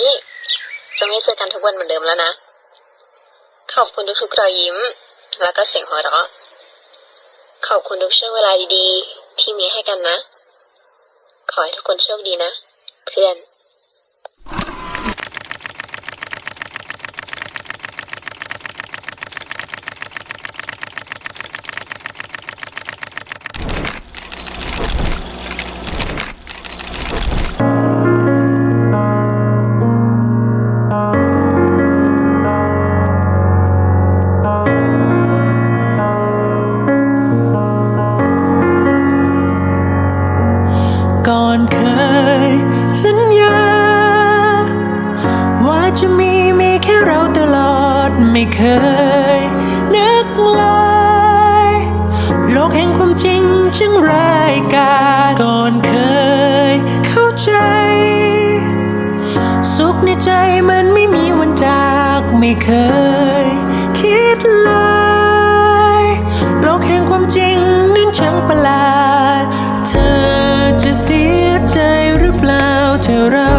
ี้ จะไม่เจอกันทุกวันเหมือนเดิมแล้วนะ ขอบคุณทุกๆรอยยิ้ม แล้วก็เสียงหัวเราะ ขอบคุณทุกช่วงเวลาดีๆ ที่มีให้กันนะ ขอให้ทุกคนโชคดีนะ เพื่อน จะมีมีแค่เราตลอดไม่เคย นึกเลยโลกแห่งความจริงจึงรายกาก่อนเคย เข้าใจ สุขในใจมันไม่มีวันจากไม่เคย คิดเลยโลกแห่งความจริงนั้นช่างประหลาด เธอจะเสียใจหรือเปล่าเธอเรา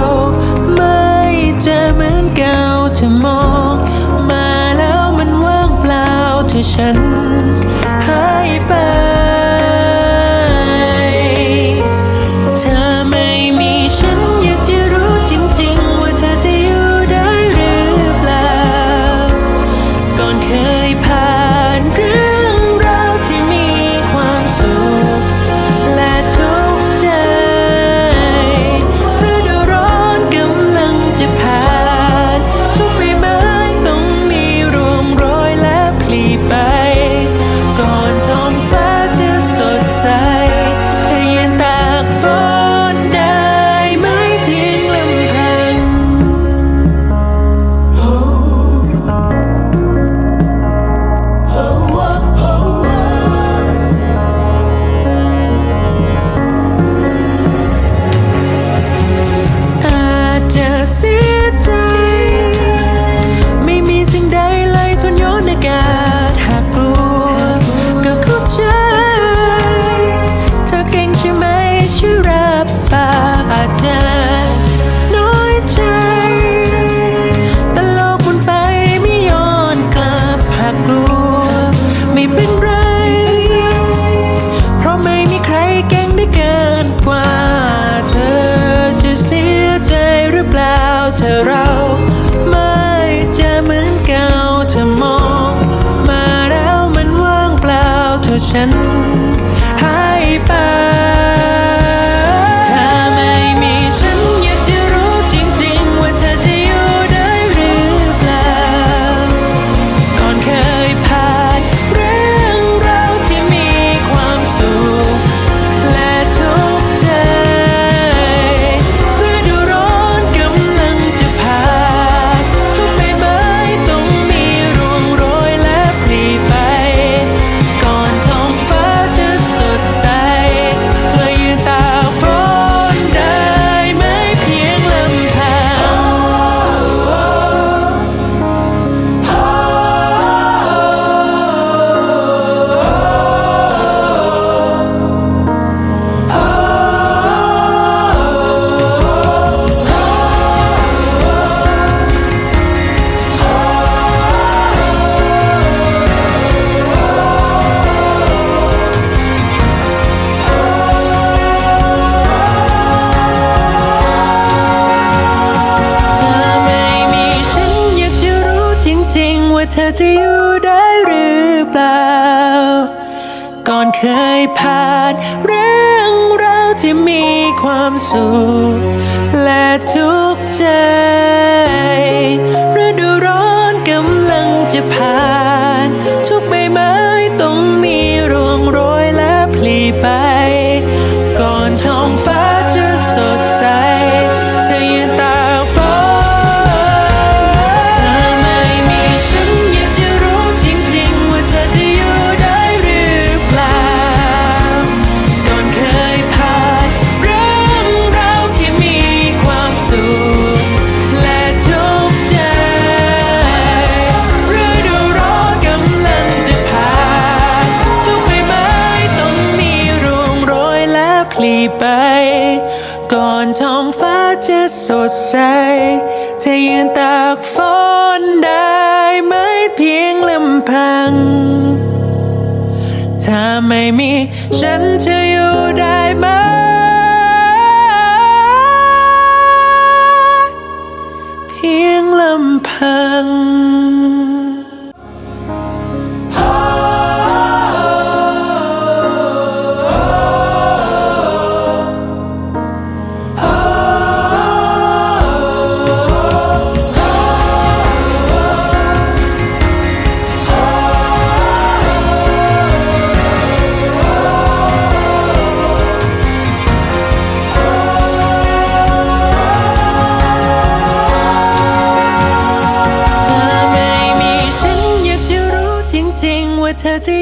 เราไม่จะเหมือนเก่าเธมอง มาแล้วมันว่างเปล่าเธอฉัน ผ่านเรื่องราวที่มีความสุขและทุกใจฤดูร้อนกำลังจะผ่าน ลีไป ก่อนท้องฟ้าจะสดใส จะยืนตากฝนได้ไม่เพียงลำพัง ถ้าไม่มีฉันจะอยู่ได้ไหมเพียงลำพัง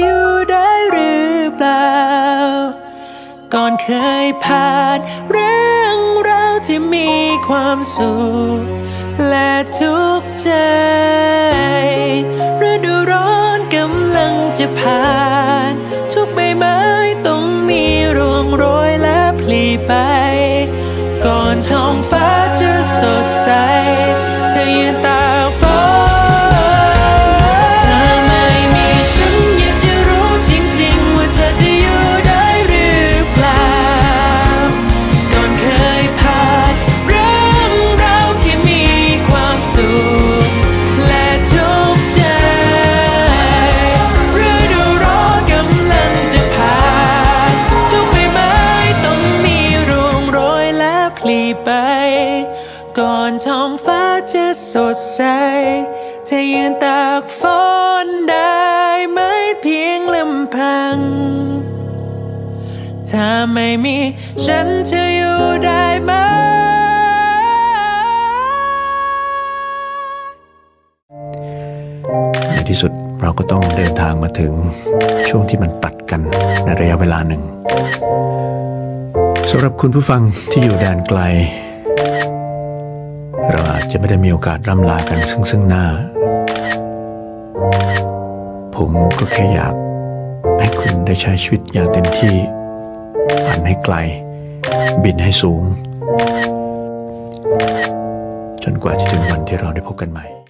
อยู่ได้หรือเปล่า ก่อนเคยผ่านเรื่องราวที่มีความสุขและทุกข์ใจฤดูร้อนกำลังจะผ่าน ทุกใบไม้ต้องมีร่วงโรยและพลีไป ก่อนท้องฟ้าจะสดใส ธอยืนตากฝนได้ไหมเพียงลำพัง ถ้าไม่มีฉันจะอยู่ได้ไหมในที่สุดเราก็ต้องเดินทางมาถึงช่วงที่มันตัดกันในระยะเวลาหนึ่งสำหรับคุณผู้ฟังที่อยู่แดนไกล เราอาจจะไม่ได้มีโอกาสร่ำลากันซึ่งซึ่งหน้า ผมก็แค่อยากให้คุณได้ใช้ชีวิตอย่างเต็มที่ ฝันให้ไกล บินให้สูง จนกว่าจะถึงวันที่เราได้พบกันใหม่